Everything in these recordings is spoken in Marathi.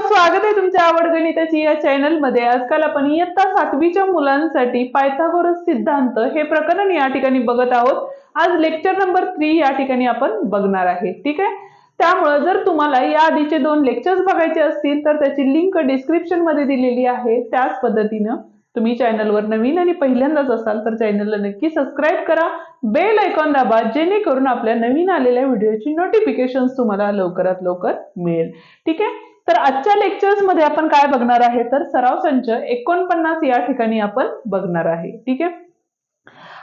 स्वागत आहे तुमच्या आवड गणिताची या चॅनलमध्ये. आजकाल आपण इयत्ता सातवीच्या मुलांसाठी पायथागोरस सिद्धांत हे प्रकरण या ठिकाणी बघत आहोत. आज लेक्चर नंबर थ्री या ठिकाणी आपण बघणार आहे. ठीक आहे? त्यामुळं जर तुम्हाला या आधीचे दोन लेक्चर्स बघायचे असतील तर त्याची लिंक डिस्क्रिप्शनमध्ये दिलेली आहे. त्याच पद्धतीनं तुम्ही चॅनलवर नवीन आणि पहिल्यांदाच असाल तर चॅनलला नक्की सबस्क्राईब करा. बेल ऐकॉन दाबा जेणेकरून आपल्या नवीन आलेल्या व्हिडिओची नोटिफिकेशन तुम्हाला लवकरात लवकर मिळेल. ठीक आहे? तर आजच्या लेक्चर्समध्ये आपण काय बघणार आहे? तर सराव संच एकोणपन्नास या ठिकाणी आपण बघणार आहे. ठीक आहे?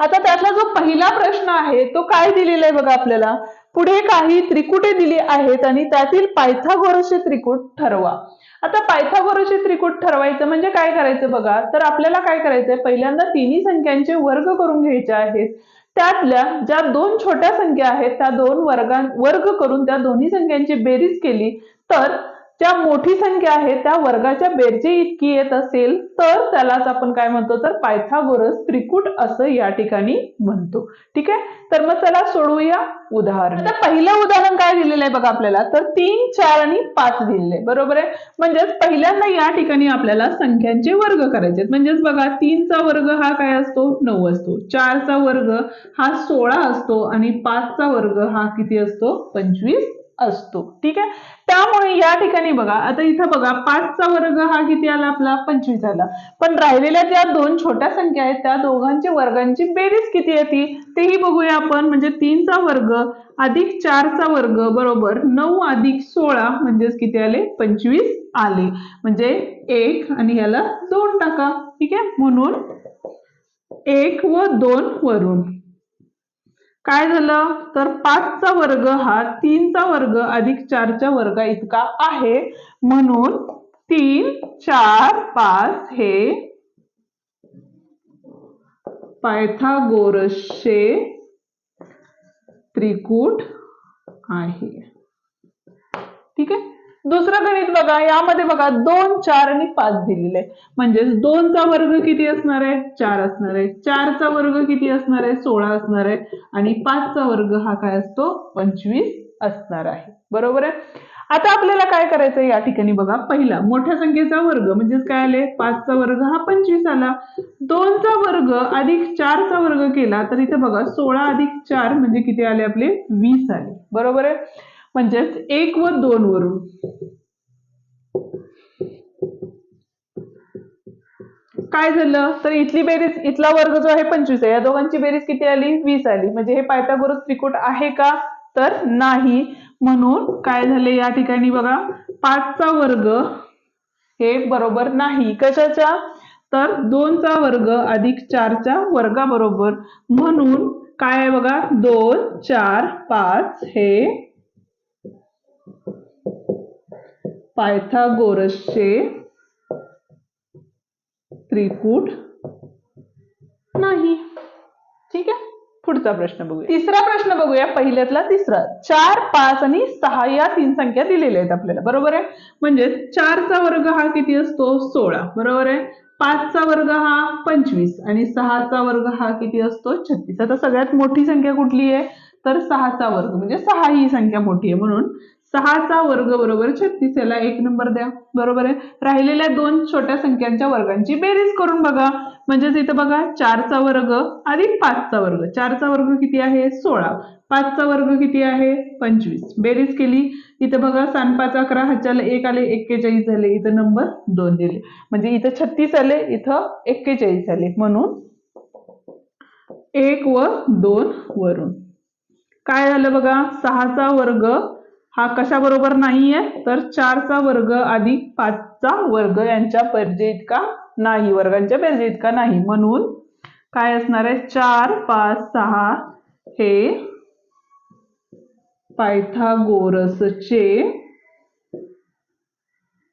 आता त्यातला जो पहिला प्रश्न आहे तो काय दिलेला आहे बघा आपल्याला? पुढे काही त्रिकुटे दिली आहेत आणि त्यातील पायथागोरसचे त्रिकूट ठरवा. आता पायथागोरसचे त्रिकूट ठरवायचं म्हणजे काय करायचं बघा? तर आपल्याला काय करायचंय? पहिल्यांदा तिन्ही संख्यांचे वर्ग करून घ्यायचे आहेत. त्यातल्या ज्या दोन छोट्या संख्या आहेत त्या दोन वर्गां वर्ग करून त्या दोन्ही संख्यांची बेरीज केली तर त्या मोठी संख्या आहे त्या वर्गाच्या बेरजे इतकी येत असेल तर त्यालाच आपण काय म्हणतो? तर पायथागोरस त्रिकूट असं या ठिकाणी म्हणतो. ठीक आहे? तर मग त्याला सोडवूया उदाहरण. आता पहिलं उदाहरण काय दिलेलं आहे बघा आपल्याला? तर तीन चार आणि पाच दिलेले बरोबर आहे? म्हणजेच पहिल्यांदा या ठिकाणी आपल्याला संख्यांचे वर्ग करायचे म्हणजेच बघा तीनचा वर्ग हा काय असतो? नऊ असतो. चारचा वर्ग हा सोळा असतो आणि पाचचा वर्ग हा किती असतो? पंचवीस असतो. ठीक आहे? त्यामुळे या ठिकाणी बघा आता इथं बघा पाचचा वर्ग हा किती आला आपला? पंचवीस आला पण राहिलेल्या ज्या दोन छोट्या संख्या आहेत त्या दोघांची वर्गांची बेरीज किती येते तेही बघूया आपण. म्हणजे तीनचा वर्ग अधिक चारचा वर्ग बरोबर नऊ अधिक सोळा म्हणजेच किती आले? पंचवीस आले. म्हणजे एक आणि याला दोन टाका. ठीक आहे? म्हणून एक व दोन वरून. काय झालं? तर पाचचा वर्ग हा तीनचा वर्ग अधिक चारच्या वर्गा इतका आहे. म्हणून तीन चार पाच हे पायथागोरसचे त्रिकूट आहे. ठीक आहे? दुसरं गणित बघा यामध्ये बघा दोन चार आणि पाच दिलेले. आहे म्हणजेच दोनचा वर्ग किती असणार आहे? चार असणार आहे. चारचा वर्ग किती असणार आहे? सोळा असणार आहे. आणि पाचचा वर्ग हा काय असतो? पंचवीस असणार आहे. बरोबर आहे? आता आपल्याला काय करायचं या ठिकाणी बघा. पहिला मोठ्या संख्येचा वर्ग. म्हणजेच काय आले? पाचचा वर्ग हा पंचवीस आला. दोनचा वर्ग अधिक चारचा वर्ग केला तर इथे बघा सोळा अधिक चार म्हणजे किती आले आपले? वीस आले. बरोबर आहे? म्हणजेच एक व दोन वरून. काय झालं? तर इथली बेरीज इथला वर्ग जो आहे पंचवीस आहे. या दोघांची बेरीज किती आली? वीस आली. म्हणजे हे पायथागोरस त्रिकूट आहे का? तर नाही. म्हणून काय झाले या ठिकाणी बघा? पाचचा वर्ग हे बरोबर नाही. कशाच्या? तर दोनचा वर्ग अधिक चारच्या वर्गाबरोबर. म्हणून काय आहे बघा? दोन चार पाच हे पायथागोरसचे त्रिकूट नाही. ठीक आहे? पुढचा प्रश्न बघूया. तिसरा प्रश्न बघूया. पहिल्यातला तिसरा. चार पाच आणि सहा या तीन संख्या दिलेल्या आहेत आपल्याला. बरोबर आहे? म्हणजे चारचा वर्ग हा किती असतो? सोळा. बरोबर आहे? पाचचा वर्ग हा पंचवीस आणि सहाचा वर्ग हा किती असतो? छत्तीस. आता सगळ्यात मोठी संख्या कुठली आहे? तर सहाचा वर्ग. म्हणजे सहा ही संख्या मोठी आहे. म्हणून सहाचा वर्ग बरोबर छत्तीस याला एक नंबर द्या. बरोबर आहे? राहिलेल्या दोन छोट्या संख्यांच्या वर्गांची बेरीज करून बघा. म्हणजेच इथं बघा चारचा वर्ग अधिक पाचचा वर्ग. चारचा वर्ग किती आहे? सोळा. पाचचा वर्ग किती आहे? पंचवीस. बेरीज केली. इथं बघा सान पाच अकरा ह्याच्याला एक आले एक्केचाळीस झाले. इथं नंबर दोन दिले. म्हणजे इथं छत्तीस आले इथं एक्केचाळीस आले. म्हणून एक व दोन वरून. काय झालं बघा? सहाचा वर्ग हा कशा बरोबर नाहीये? तर चारचा वर्ग अधिक पाचचा वर्ग यांच्या बेरजे इतका नाही. वर्गांच्या बेरजे इतका नाही. म्हणून काय असणार आहे? चार पाच सहा हे पायथागोरसचे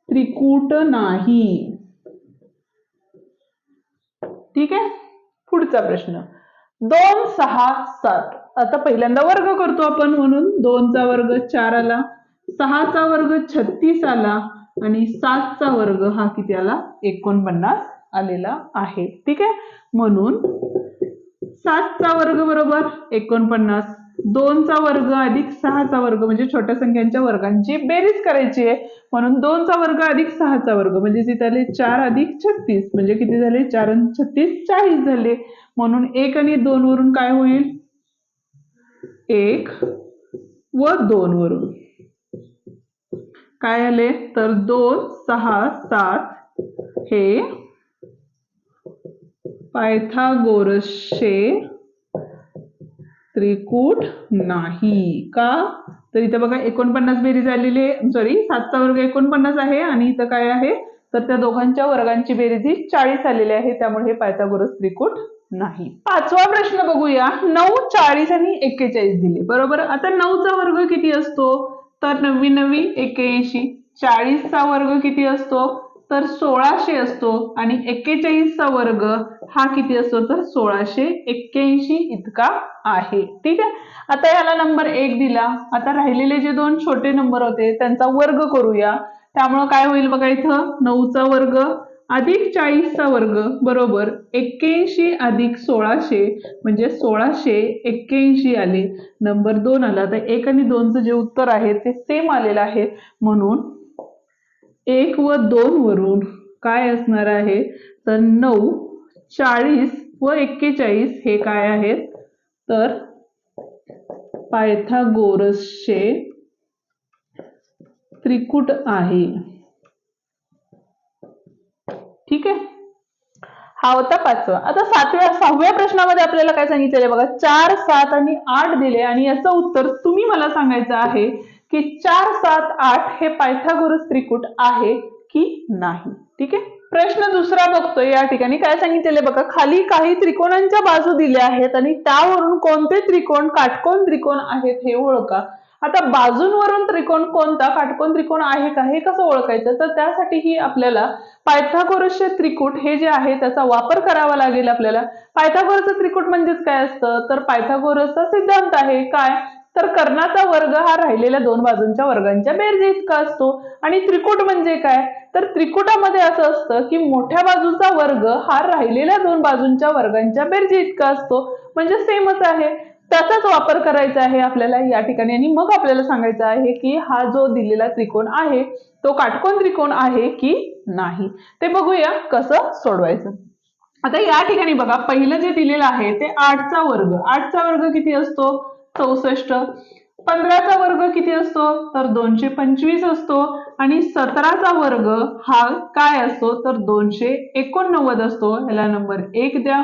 त्रिकूट नाही. ठीक आहे? पुढचा प्रश्न. दोन सहा सात. आता पहिल्यांदा वर्ग करतो आपण म्हणून. दोनचा वर्ग चार आला. सहाचा वर्ग छत्तीस आला. आणि सातचा वर्ग हा किती आला? एकोणपन्नास आलेला आहे. ठीक आहे? म्हणून सातचा वर्ग बरोबर एकोणपन्नास. दोनचा वर्ग अधिक सहाचा वर्ग म्हणजे छोट्या संख्यांच्या वर्गांची बेरीज करायची आहे. म्हणून दोनचा वर्ग अधिक सहाचा वर्ग म्हणजे तिथे आले चार अधिक छत्तीस म्हणजे किती झाले? चार आणि छत्तीस चाळीस झाले. म्हणून एक आणि दोन वरून काय होईल? एक व दोन वरून. काय आले? तर दोन सहा सात हे पायथागोरसचे त्रिकूट नाही. का? तर इथं बघा एकोणपन्नास बेरीज आलेली आहे. सॉरी सातचा वर्ग एकोणपन्नास आहे आणि इथं काय आहे? तर त्या दोघांच्या वर्गांची बेरीज ही चाळीस आलेली आहे. त्यामुळे हे पायथागोरस त्रिकूट नाही. पाचवा प्रश्न बघूया. नऊ चाळीस आणि एक्केचाळीस दिले. बरोबर? आता नऊचा वर्ग किती असतो? तर नव्वी नव्वी एक्क्याऐंशी. चाळीसचा वर्ग किती असतो? तर सोळाशे असतो. आणि एक्केचाळीसचा वर्ग हा किती असतो? तर सोळाशे एक्क्याऐंशी इतका आहे. ठीक आहे? आता ह्याला नंबर एक दिला. आता राहिलेले जे दोन छोटे नंबर होते त्यांचा वर्ग करूया. त्यामुळं काय होईल बघा इथं? नऊचा वर्ग अधिक चाळीसचा वर्ग बरोबर एक्क्याऐंशी अधिक सोळाशे म्हणजे सोळाशे एक्क्याऐंशी आले. नंबर दोन आला. तर एक आणि दोनचं जे उत्तर आहे ते सेम आलेलं आहे. म्हणून एक व दोन वरून काय असणार आहे? तर नऊ चाळीस व एक्केचाळीस हे काय आहेत? तर पायथागोरसचे त्रिकूट आहे. ठीक आहे? हा होता पाचवा. आता सातव्या सहाव्या प्रश्नामध्ये आपल्याला काय सांगितलेलं आहे बघा चार सात आणि आठ दिले आणि याचं उत्तर तुम्ही मला सांगायचं आहे की चार सात आठ हे पायथागोरस त्रिकूट आहे की नाही? ठीक आहे? प्रश्न दुसरा बघतोय या ठिकाणी. काय सांगितलेले बघा खाली काही त्रिकोणांच्या बाजू दिल्या आहेत आणि त्यावरून कोणते त्रिकोण काटकोण त्रिकोण आहेत हे ओळखा. आता बाजूंवरून त्रिकोण कोणता? काटकोण त्रिकोण आहे का? हे कसं ओळखायचं? तर त्यासाठीही आपल्याला पायथागोरसचे त्रिकूट हे जे आहे त्याचा वापर करावा लागेल आपल्याला. पायथागोरसचं त्रिकूट म्हणजेच काय असतं? तर पायथागोरसचा सिद्धांत आहे काय? तर कर्णाचा वर्ग हा राहिलेल्या दोन बाजूंच्या वर्गांच्या बेरजे इतका असतो. आणि त्रिकूट म्हणजे काय? तर त्रिकुटामध्ये असं असतं की मोठ्या बाजूचा वर्ग हा राहिलेल्या दोन बाजूंच्या वर्गांच्या बेरजे इतका असतो. म्हणजे सेमच आहे. त्याचाच वापर करायचा आहे आपल्याला या ठिकाणी. आणि मग आपल्याला सांगायचं आहे की हा जो दिलेला त्रिकोण आहे तो काटकोण त्रिकोण आहे की नाही? ते बघूया कसं सोडवायचं. आता या ठिकाणी बघा पहिलं जे दिलेलं आहे ते आठचा वर्ग. आठचा वर्ग किती असतो? चौसष्ट. पंधराचा वर्ग किती असतो? तर दोनशे पंचवीस असतो. आणि सतराचा वर्ग हा काय असतो? तर दोनशे एकोणनव्वद असतो. याला नंबर एक द्या.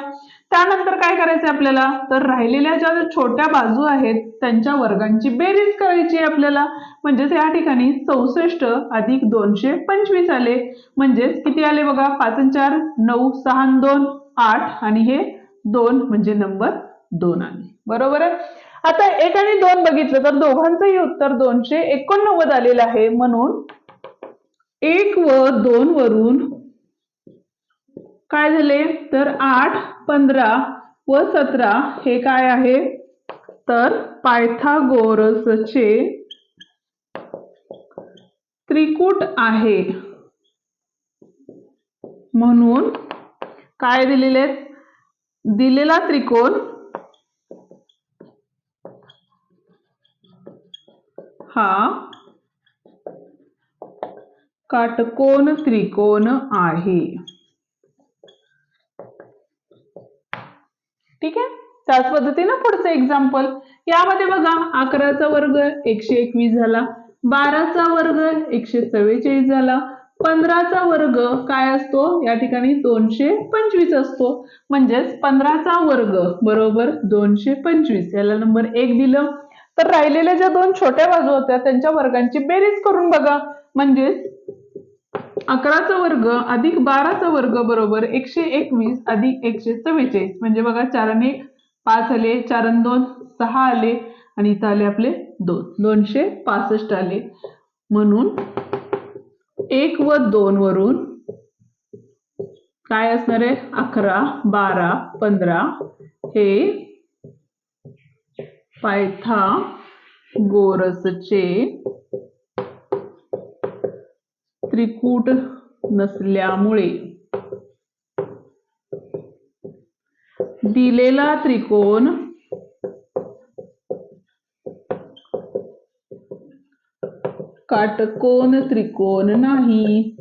त्यानंतर काय करायचं आपल्याला? तर राहिलेल्या ज्या छोट्या बाजू आहेत त्यांच्या वर्गांची बेरीज करायची आहे आपल्याला. म्हणजेच या ठिकाणी चौसष्ट अधिक दोनशे पंचवीस आले. म्हणजेच किती आले बघा? पाच चार नऊ सहा दोन आठ. आणि हे दोन म्हणजे नंबर दोन आले. बरोबर आहे? आता एक आणि दोन बघितलं तर दोघांचंही उत्तर दोनशे एकोणनव्वद आलेलं आहे. म्हणून एक व दोन वरून काय झाले? तर आठ पंधरा व सतरा हे काय आहे? तर पायथागोरसचे त्रिकूट आहे. म्हणून काय दिलेले दिलेला त्रिकोण हा काटकोन त्रिकोण आहे. ठीक आहे? त्याच पद्धतीनं पुढचं एक्झाम्पल यामध्ये बघा अकराचा वर्ग एकशे एकवीस झाला. बाराचा वर्ग एकशे चव्वेचाळीस झाला. पंधराचा वर्ग काय असतो? या ठिकाणी दोनशे पंचवीस असतो. म्हणजेच पंधराचा वर्ग बरोबर दोनशे पंचवीस. याला नंबर एक दिलं. तर राहिलेल्या ज्या दोन छोट्या बाजू होत्या त्यांच्या वर्गांची बेरीज करून बघा. म्हणजेच अकराचा वर्ग अधिक बाराचा वर्ग बरोबर एकशे एकवीस अधिक एकशे चव्वेचाळीस. म्हणजे बघा चाराने पाच आले चारन दोन सहा आले आणि इथं आले आपले दोन. दोनशे पासष्ट आले. म्हणून एक व दोन वरून काय असणार आहे? अकरा बारा पंधरा हे पायथा गोरसचे त्रिकूट नसल्यामुळे दिलेला त्रिकोण काटकोन त्रिकोण नाही.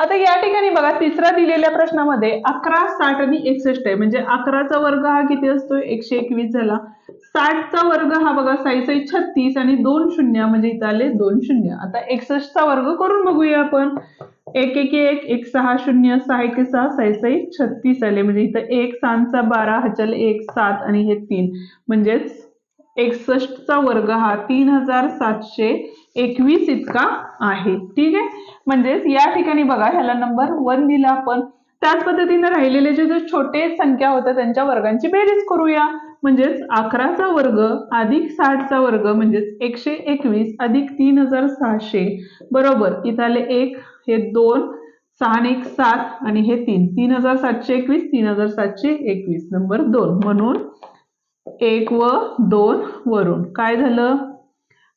आता या ठिकाणी बघा तिसरा दिलेल्या प्रश्नामध्ये अकरा साठ आणि एकसष्ट आहे. म्हणजे अकराचा वर्ग हा किती असतो? एकशे एकवीस झाला. साठचा वर्ग हा बघा साई साई छत्तीस आणि दोन शून्य म्हणजे इथं आले दोन शून्य. आता एकसष्टचा वर्ग करून बघूया आपण. एक एक एक एक सहा शून्य सहा एक सहा साई साई छत्तीस आले. म्हणजे इथं एक सांचा बारा हचल एक सात आणि हे तीन. म्हणजेच एकसष्टचा वर्ग हा तीन हजार सातशे एकवीस इतका आहे. ठीक आहे? म्हणजेच या ठिकाणी बघा ह्याला नंबर वन दिला आपण. त्याच पद्धतीने राहिलेले जे जे छोटे संख्या होत्या त्यांच्या वर्गांची बेरीज करूया. म्हणजेच अकराचा वर्ग अधिक साठचा वर्ग म्हणजेच एकशे एकवीस अधिक तीन हजार सहाशे. बरोबर? इथं आले एक हे दोन सहा एक सात आणि हे तीन. तीन हजार सातशे एकवीस तीन हजार सातशे एकवीस. नंबर दोन. म्हणून एक व दोन वरून. काय झालं?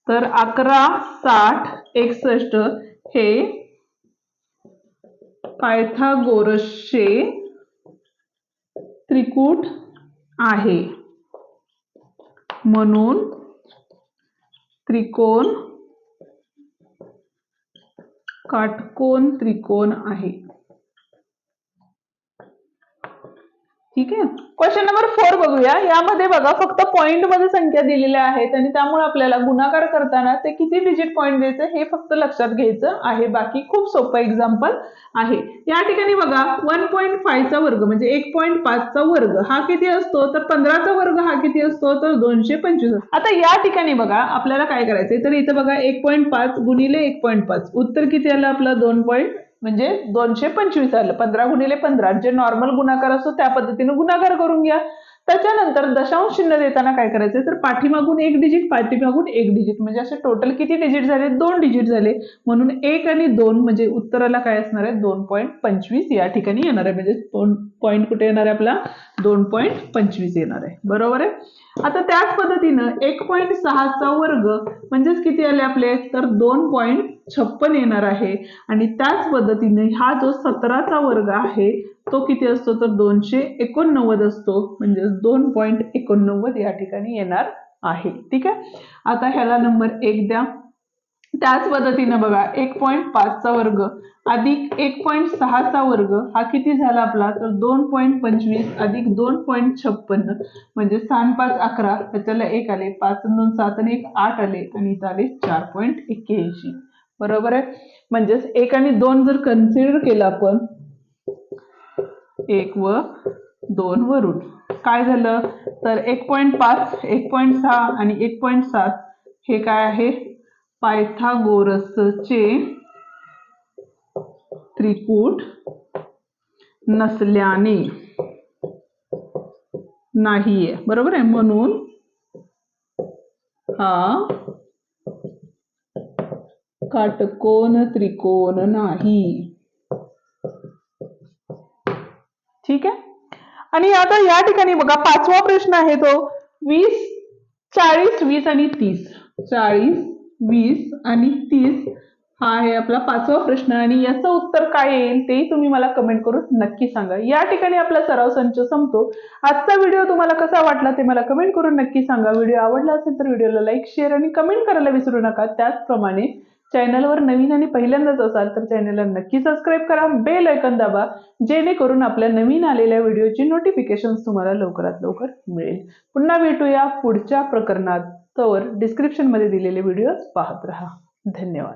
तर अकरा साठ एकसष्ट हे पायथागोरसचे त्रिकूट आहे. म्हणून त्रिकोण काटकोन त्रिकोण आहे. ठीक आहे? क्वेश्चन नंबर फोर बघूया. यामध्ये बघा फक्त पॉइंटमध्ये संख्या दिलेल्या आहेत आणि त्यामुळे आपल्याला गुणाकार करताना ते किती डिजिट पॉइंट द्यायचं हे फक्त लक्षात घ्यायचं आहे. बाकी खूप सोपं एक्झाम्पल आहे. या ठिकाणी बघा वन पॉईंट फायचा वर्ग म्हणजे एक पॉईंट पाचचा वर्ग. हा किती असतो? तर पंधराचा वर्ग हा किती असतो? तर दोनशे पंचवीस आता या ठिकाणी बघा आपल्याला काय करायचंय? तर इथं बघा एक पॉईंट पाच गुणिले एक पॉईंट पाच. उत्तर किती आलं आपलं? दोन पॉईंट म्हणजे दोनशे पंचवीस आलं. पंधरा गुणिले पंधरा. जे नॉर्मल गुणाकार असतो त्या पद्धतीने गुणाकार करून घ्या. त्याच्यानंतर दशांश चिन्ह देताना काय करायचं तर पाठीमागून एक डिजिट पाठीमागून एक डिजिट म्हणजे असे टोटल किती डिजिट झाले? दोन डिजिट झाले. म्हणून एक आणि दोन म्हणजे उत्तराला काय असणार आहे? दोन पॉईंट पंचवीस या ठिकाणी येणार आहे. म्हणजे दोन पॉईंट कुठे येणार आहे आपला? दोन पॉईंट पंचवीस येणार आहे. बरोबर आहे? आता त्याच पद्धतीनं एक पॉईंट सहाचा वर्ग म्हणजेच किती आले आपले? तर दोन पॉईंट छप्पन येणार आहे. आणि त्याच पद्धतीने हा जो सतराचा वर्ग आहे तो किती असतो? तर दोनशे एकोणनव्वद असतो. म्हणजे दोन पॉईंट एकोणनव्वद या ठिकाणी येणार आहे. ठीक आहे? आता ह्याला नंबर एक द्या. त्याच पद्धतीनं बघा एक पॉईंट पाचचा वर्ग अधिक एक पॉईंट सहाचा वर्ग हा किती झाला आपला? तर दोन पॉईंट पंचवीस अधिक दोन पॉईंट छप्पन्न म्हणजे सहा पाच अकरा. त्याच्याला एक आले पाच दोन सात आणि एक आठ आले आणि इथं आले चार पॉईंट एक्क्याऐंशी बरोबर आहे? म्हणजेच एक आणि दोन जर कन्सिडर केलं आपण एक व दोन वरून. काय झालं? तर एक पॉईंट पाच एक पॉईंट सहा आणि एक पॉईंट सात हे काय आहे? पायथागोरसचे त्रिकूट नसल्याने नाहीये. बरोबर आहे? म्हणून हा काटकोन त्रिकोण नाही. आणि आता या ठिकाणी बघा पाचवा प्रश्न आहे तो. वीस चाळीस वीस आणि तीस. चाळीस वीस आणि तीस हा आहे आपला पाचवा प्रश्न. आणि याचं उत्तर काय येईल तेही तुम्ही मला कमेंट करून नक्की सांगा. या ठिकाणी आपला सराव संच संपतो. आजचा व्हिडिओ तुम्हाला कसा वाटला ते मला कमेंट करून नक्की सांगा. व्हिडिओ आवडला असेल तर व्हिडिओला लाईक शेअर आणि कमेंट करायला विसरू नका. त्याचप्रमाणे चॅनलवर नवीन आणि पहिल्यांदाच असाल तर चॅनलला नक्की सबस्क्राईब करा बेल ऐकन दाबा जेणेकरून आपल्या नवीन आलेल्या व्हिडिओची नोटिफिकेशन तुम्हाला लवकरात लवकर मिळेल. पुन्हा भेटूया पुढच्या प्रकरणात. तर डिस्क्रिप्शनमध्ये दिलेले व्हिडिओज पाहत राहा. धन्यवाद.